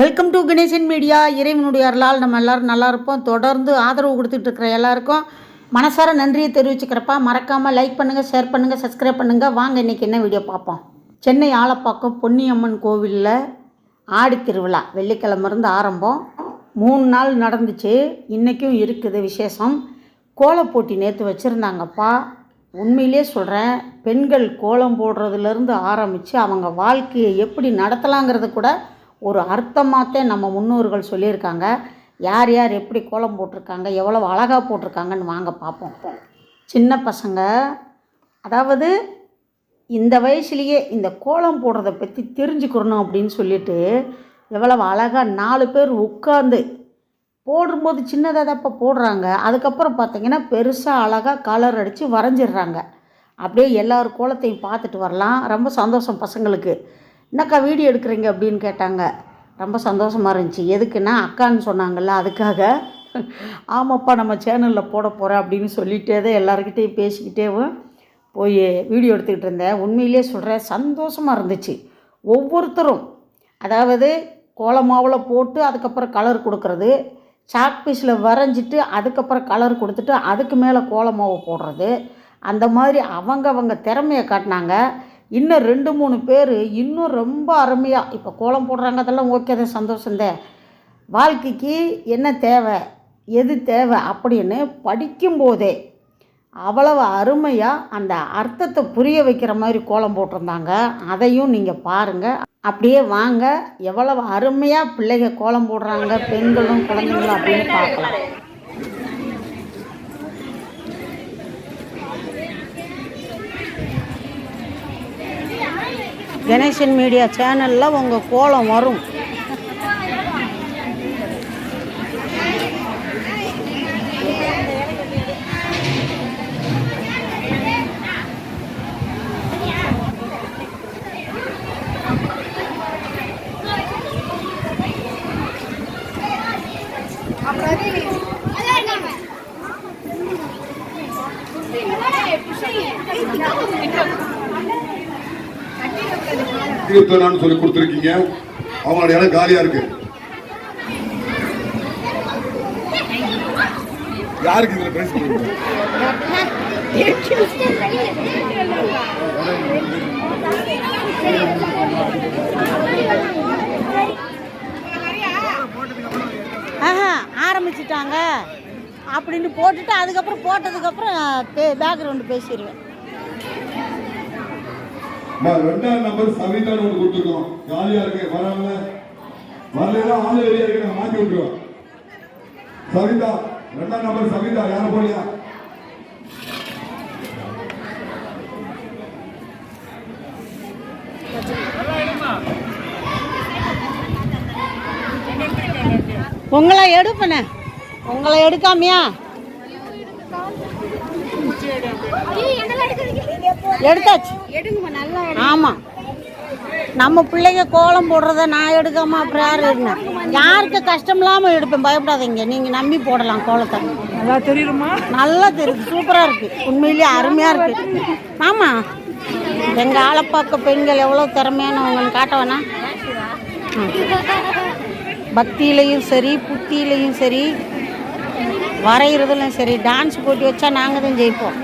Welcome to Ganesan media இறைவனுடைய அருளால் நம்ம எல்லாரும் நல்லா இருப்போம். தொடர்ந்து ஆதரவு கொடுத்துட்டு இருக்கிற எல்லாருக்கும் மனசார நன்றியை தெரிவிச்சுக்கிறப்பா. மறக்காமல் லைக் பண்ணுங்கள் ஷேர் பண்ணுங்கள் சப்ஸ்கிரைப் பண்ணுங்கள் வாங்க இன்றைக்கி என்ன வீடியோ பார்ப்போம்? சென்னை ஆலப்பாக்கம் பொன்னியம்மன் கோவிலில் ஆடி திருவிழா. ஆரம்பம். மூணு நாள் நடந்துச்சு. இன்றைக்கும் இருக்குது விசேஷம். கோலம் போட்டி நேற்று வச்சுருந்தாங்கப்பா. உண்மையிலே சொல்கிறேன் பெண்கள் கோலம் போடுறதுலேருந்து ஆரம்பித்து அவங்க வாழ்க்கையை எப்படி நடத்தலாங்கிறது கூட ஒரு அர்த்தமாகத்தே நம்ம முன்னோர்கள் சொல்லியிருக்காங்க. யார் யார் எப்படி கோலம் போட்டிருக்காங்க எவ்வளோ அழகாக போட்டிருக்காங்கன்னு வாங்க பார்ப்போம். சின்ன பசங்க அதாவது இந்த வயசுலேயே இந்த கோலம் போடுறத பற்றி தெரிஞ்சுக்கிறணும் அப்படின்னு சொல்லிட்டு எவ்வளவு அழகாக நாலு பேர் உட்காந்து போடும்போது சின்னதாக தப்போ போடுறாங்க. அதுக்கப்புறம் பார்த்தீங்கன்னா பெருசாக அழகாக கலர் அடித்து வரைஞ்சிடுறாங்க. அப்படியே எல்லார் கோலத்தையும் பார்த்துட்டு வரலாம். ரொம்ப சந்தோஷம் பசங்களுக்கு. என்னக்கா வீடியோ எடுக்கிறீங்க அப்படின்னு கேட்டாங்க. ரொம்ப சந்தோஷமாக இருந்துச்சு. எதுக்குன்னா அக்கான்னு சொன்னாங்கல்ல அதுக்காக. ஆமாப்பா நம்ம சேனலில் போட போகிறேன் அப்படின்னு சொல்லிகிட்டே தான் எல்லாருக்கிட்டேயும் பேசிக்கிட்டேவும் போய் வீடியோ எடுத்துக்கிட்டு இருந்தேன். உண்மையிலே சொல்கிறேன் சந்தோஷமாக இருந்துச்சு. ஒவ்வொருத்தரும் அதாவது கோலமாவில் போட்டு அதுக்கப்புறம் கலர் கொடுக்குறது சாக் பீஸில் வரைஞ்சிட்டு அதுக்கப்புறம் கலர் கொடுத்துட்டு அதுக்கு மேலே கோலமாவை போடுறது அந்த மாதிரி அவங்க அவங்க திறமையை காட்டினாங்க. இன்னும் ரெண்டு மூணு பேர் இன்னும் ரொம்ப அருமையாக இப்போ கோலம் போடுறாங்க அதெல்லாம் ஓகே தான். சந்தோஷந்தேன் வாழ்க்கைக்கு என்ன தேவை எது தேவை அப்படின்னு படிக்கும்போதே அவ்வளவு அருமையாக அந்த அர்த்தத்தை புரிய வைக்கிற மாதிரி கோலம் போட்டிருந்தாங்க. அதையும் நீங்கள் பாருங்கள் அப்படியே வாங்க. எவ்வளவு அருமையாக பிள்ளைங்க கோலம் போடுறாங்க பெண்களும் குழந்தைங்களும் அப்படின்னு பார்க்கலாம். கணேசன் மீடியா சேனலில் உங்கள் கோலம் வரும். இருபத்தி சொல்லி கொடுத்துருக்கீங்க. அவங்களோட இடம் காலியா இருக்கு. யாருக்கு இதுல பிரைஸ் ஆஹா ஆரம்பிச்சிட்டாங்க. அப்படின்னு போட்டுட்டு அதுக்கப்புறம் போட்டதுக்கப்புறம் பேக்ரவுண்டு பேசிடுவேன். ரெண்டாம் நம்பர் சவிதான்னு ஒன்று கொடுத்துருக்கோம். காலியா இருக்கு வராமல வரலாம் ஆள் வெளியா இருக்கு நான் மாத்தி விட்டுருவோம் சவிதா ரெண்டாம் நம்பர் சவிதா யாரும் போலியா உங்களை எடுப்பண்ணே உங்களை எடுக்காமையா? எடுத்தாச்சு. ஆமாம் நம்ம பிள்ளைங்க கோலம் போடுறத நான் எடுக்காம அப்புறம் யார் எடுங்க? யாருக்கு கஷ்டம் இல்லாமல் எடுப்பேன். பயப்படாதீங்க. நீங்கள் நம்பி போடலாம் கோலத்தை. நல்லா தெரியுமா? நல்லா தெரியுது. சூப்பராக இருக்குது உண்மையிலேயே அருமையாக இருக்குது ஆமாம் எங்கள் ஆளப்பாக்க பெண்கள் எவ்வளோ திறமையானவங்கன்னு காட்ட வேணா. ம். பக்தியிலையும் சரி புத்தியிலையும் சரி வரைகிறதுலையும் சரி டான்ஸ் போட்டி வச்சா நாங்கள் தான் ஜெயிப்போம்.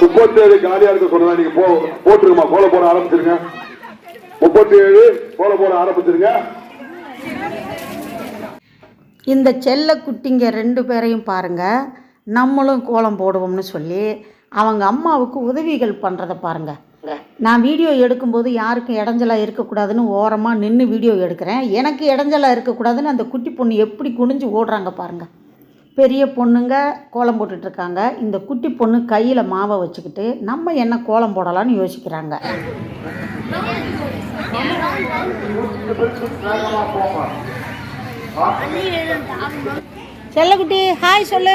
முப்பத்தி ஏழு காலியா இருக்க சொன்னா நீங்க போ போட்டுருங்கம்மா. கோல போட ஆரம்பிச்சிருங்க. முப்பத்தி ஏழு கோல போட ஆரம்பிச்சிருங்க. இந்த செல்ல குட்டிங்க ரெண்டு பேரையும் பாருங்க. நம்மளும் கோலம் போடுவோம்னு சொல்லி அவங்க அம்மாவுக்கு உதவிகள் பண்ணுறத பாருங்க. நான் வீடியோ எடுக்கும்போது யாருக்கும் இடைஞ்சலாக இருக்கக்கூடாதுன்னு ஓரமாக நின்று வீடியோ எடுக்கிறேன். எனக்கு இடைஞ்சலாக இருக்கக்கூடாதுன்னு அந்த குட்டி பொண்ணு எப்படி குனிஞ்சு ஓடுறாங்க பாருங்கள் பெரிய பொண்ணுங்க கோலம் போட்டுட்ருக்காங்க. இந்த குட்டி பொண்ணு கையில் மாவை வச்சுக்கிட்டு நம்ம என்ன கோலம் போடலான்னு யோசிக்கிறாங்க. செல்லக்குட்டி ஹாய் சொல்லு.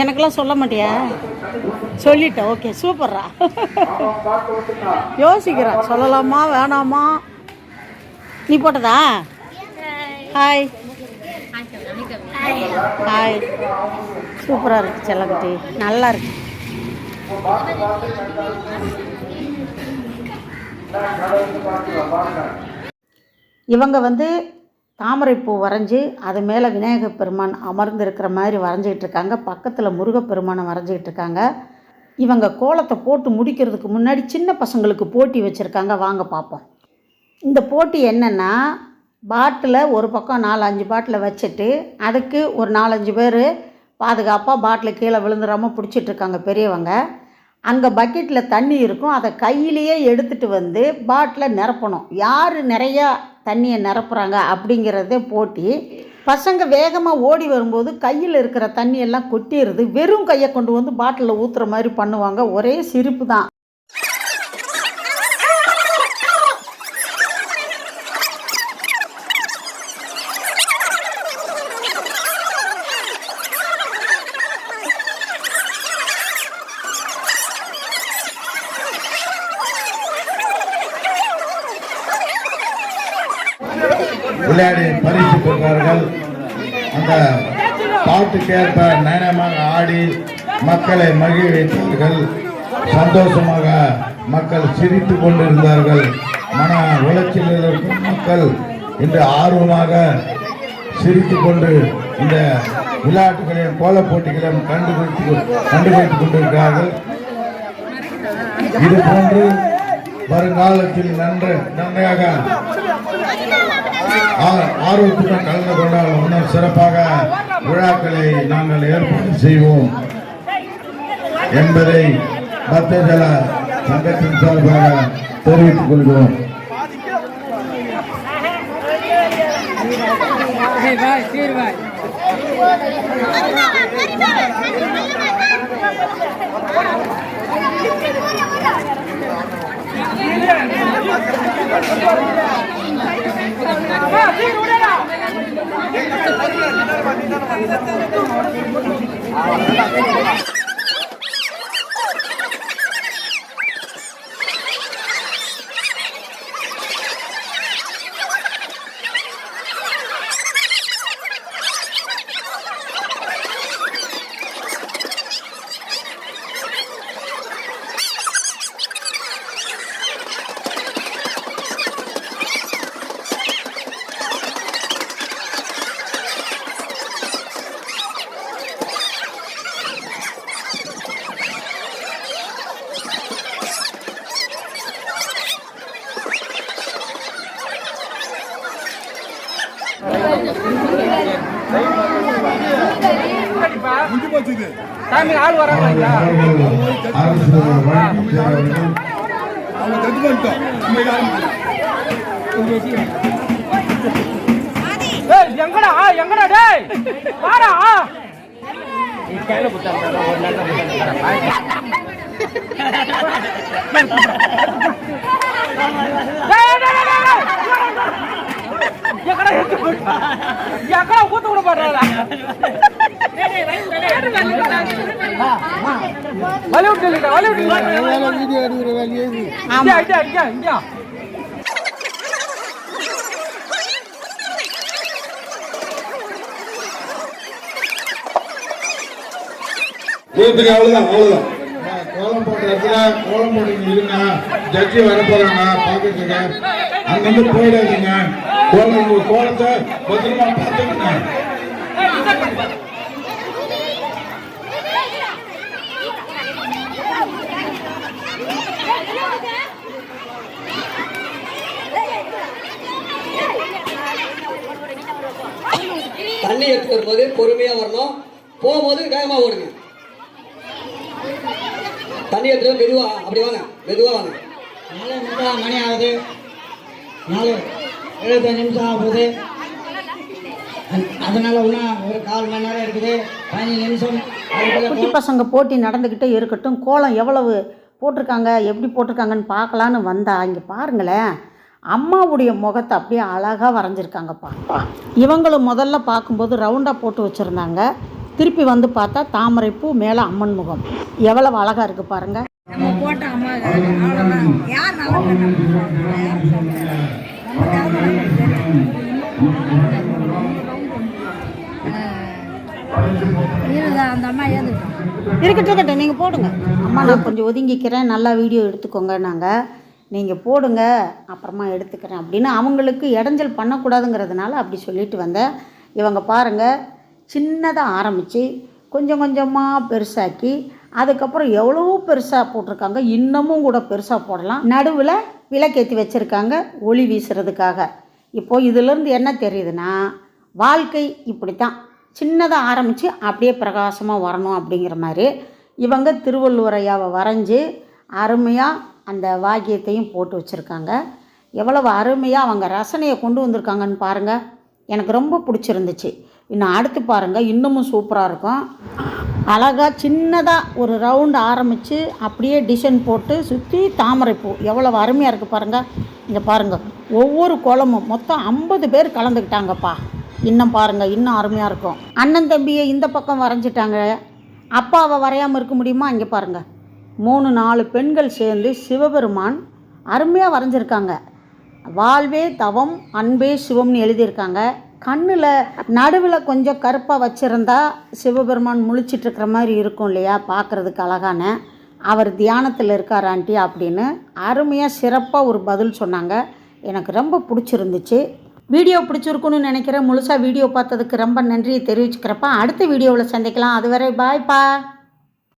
எனக்கெல்லாம் சொல்ல மாட்டியா? சொல்லிட்டேன் ஓகே சூப்பர்ரா யோசிக்கிறேன் சொல்லலாமா வேணாமா? நீ போட்டதா? ஹாய் ஹாய் சூப்பராக இருக்கு செல்லக்குட்டி. நல்லா இருக்கு. இவங்க வந்து தாமரைப்பூ வரைஞ்சி அது மேலே விநாயகர் பெருமான் அமர்ந்திருக்கிற மாதிரி வரைஞ்சிக்கிட்டு இருக்காங்க. பக்கத்தில் முருகப்பெருமானை வரைஞ்சிக்கிட்டு இருக்காங்க. இவங்க கோலத்தை போட்டு முடிக்கிறதுக்கு முன்னாடி சின்ன பசங்களுக்கு போட்டி வச்சுருக்காங்க. வாங்க பார்ப்போம் இந்த போட்டி என்னென்னா பாட்டில் ஒரு பக்கம் நாலு அஞ்சு பாட்டில் வச்சுட்டு அதுக்கு ஒரு நாலஞ்சு பேர் பாதுகாப்பாக பாட்டில் கீழே விழுந்துடாமல் பிடிச்சிட்ருக்காங்க பெரியவங்க. அங்கே பக்கெட்டில் தண்ணி இருக்கும். அதை கையிலேயே எடுத்துகிட்டு வந்து பாட்டில் நிரப்பணும். யார் நிறையா தண்ணியை நிரப்புறாங்க அப்படிங்கிறதே போட்டி. பசங்க வேகமாக ஓடி வரும்போது கையில் இருக்கிற தண்ணியெல்லாம் கொட்டிடுது வெறும் கையை கொண்டு வந்து பாட்டிலில் ஊற்றுற மாதிரி பண்ணுவாங்க. ஒரே சிரிப்பு தான். விளையாடி பரிசு பெற்றார்கள் அந்த பாட்டுக்கேற்ப நயனமாக ஆடி மக்களை மகிழ்வித்தார்கள் சந்தோஷமாக மக்கள் சிரித்து கொண்டிருந்தார்கள். மன உளைச்சலில் இருக்கும் மக்கள் இன்று ஆர்வமாக சிரித்து கொண்டு இந்த விளையாட்டுகளையும் கோலப் போட்டிகளையும் கண்டுபிடித்து கண்டுபிடித்துக் கொண்டிருக்கிறார்கள். இது போன்று வருங்காலத்தில் நன்று நன்றாக ஆர்வத்துடன் கலந்து கொண்டால் இன்னும் சிறப்பாக விழாக்களை நாங்கள் ஏற்பாடு செய்வோம். என்பதை பக்தஜல சங்கத்தின் சார்பாக தெரிவித்துக் கொள்கிறோம். முடிஞ்சு போச்சு இது சாமி ஆள் வராங்களா அவங்க தட்டு பண்ணிட்டோம் எங்கடா எங்கடா டேய் வாடா கையில ஒரு நல்ல கூட எடுத்து போட்டா எங்கடா ஊத்த விட மாட்டாரா வலி விட்டு வலி விட்டு ஆமாம் இங்க இங்க அவ்வளவுதான் அவ்வளவுதான். கோலம் போட்ட இடத்துல கோலம் போட்டு இருங்க. ஜட்ஜி வர போறாங்க பாக்கிறதுக்கு அங்கிருந்து போயிடாதீங்க. உங்க கோலத்தை பத்திரமா பார்த்துக்கணும் தண்ணி எடுத்து வரும்போது பொறுமையா வரணும். போகும்போது வேகமா ஓடுங்க. தண்ணி எடுத்து மெதுவா அப்படி வாங்க. மெதுவா வாங்க. நாலு மணி ஆகுது. நாலு. எழுபத்தஞ்சு நிமிஷம் ஆகுது. அதனால இன்னும் ஒரு கால் மணி நேரம் இருக்குது. பதினஞ்சு நிமிஷம். குட்டி பசங்க போட்டி நடந்துக்கிட்டே இருக்கட்டும். கோலம் எவ்வளவு போட்டிருக்காங்க எப்படி போட்டிருக்காங்கன்னு பார்க்கலான்னு வந்தா இங்கே பாருங்களேன். அம்மாவுடைய முகத்தை அப்படியே அழகாக வரைஞ்சிருக்காங்கப்பா. இவங்களும் முதல்ல பார்க்கும்போது ரவுண்டாக போட்டு வச்சுருந்தாங்க. திருப்பி வந்து பார்த்தா தாமரைப்பூ மேலே அம்மன் முகம். எவ்வளவு அழகாக இருக்குது பாருங்கள் நம்ம போட்ட அம்மா யார் நல்லா அந்த அம்மா இருக்கட்டும் இருக்கட்டும். நீங்கள் போடுங்க. அம்மா நான் கொஞ்சம் ஒதுங்கிக்கிறேன். நல்லா வீடியோ எடுத்துக்கோங்க நாங்கள் நீங்கள் போடுங்க. அப்புறமா எடுத்துக்கிறேன் அப்படின்னு அவங்களுக்கு இடைஞ்சல் பண்ணக்கூடாதுங்கிறதுனால அப்படி சொல்லிட்டு வந்தேன். இவங்க பாருங்கள் சின்னதாக ஆரம்பித்து கொஞ்சம் கொஞ்சமாக பெருசாக்கி அதுக்கப்புறம் எவ்வளவோ பெருசாக போட்டிருக்காங்க. இன்னமும் கூட பெருசாக போடலாம். நடுவில் விளக்கேற்றி வச்சுருக்காங்க ஒளி வீசுறதுக்காக. இப்போது இதிலேருந்து என்ன தெரியுதுன்னா வாழ்க்கை இப்படி தான் சின்னதாக ஆரம்பித்து அப்படியே பிரகாசமாக வரணும் அப்படிங்கிற மாதிரி இவங்க திருவள்ளுவர் ஐயாவை வரைஞ்சி அருமையாக அந்த வாக்கியத்தையும் போட்டு வச்சுருக்காங்க. எவ்வளவு அருமையாக அவங்க ரசனையை கொண்டு வந்திருக்காங்கன்னு பாருங்கள் எனக்கு ரொம்ப பிடிச்சிருந்துச்சு. இன்னும் அடுத்து பாருங்கள் இன்னமும் சூப்பராக இருக்கும். அழகாக சின்னதாக ஒரு ரவுண்டு ஆரம்பித்து அப்படியே டிசைன் போட்டு சுற்றி தாமரைப்பூ எவ்வளோ அருமையாக இருக்குது பாருங்கள் இங்கே பாருங்கள் ஒவ்வொரு குளமும் மொத்தம் ஐம்பது பேர் கலந்துக்கிட்டாங்கப்பா. இன்னும் பாருங்கள் இன்னும் அருமையாக இருக்கும். அண்ணன் தம்பியை இந்த பக்கம் வரைஞ்சிட்டாங்க. அப்பாவை வரையாமல் இருக்க முடியுமா? இங்கே பாருங்கள் மூணு நாலு பெண்கள் சேர்ந்து சிவபெருமான் அருமையாக வரைஞ்சிருக்காங்க. வாழ்வே தவம் அன்பே சிவம்னு எழுதியிருக்காங்க. கண்ணில் நடுவில் கொஞ்சம் கருப்பாக வச்சுருந்தா சிவபெருமான் முழிச்சிட்டு இருக்கிற மாதிரி இருக்கும் இல்லையா? பார்க்குறதுக்கு அழகான. அவர் தியானத்தில் இருக்கார் ஆண்டி அப்படின்னு அருமையாக சிறப்பாக ஒரு பதில் சொன்னாங்க. எனக்கு ரொம்ப பிடிச்சிருந்துச்சு. வீடியோ பிடிச்சிருக்குன்னு நினைக்கிறேன். முழுசாக வீடியோ பார்த்ததுக்கு ரொம்ப நன்றியை தெரிவிச்சுக்கிறப்ப அடுத்த வீடியோவில் சந்திக்கலாம். அதுவரை பாய்ப்பா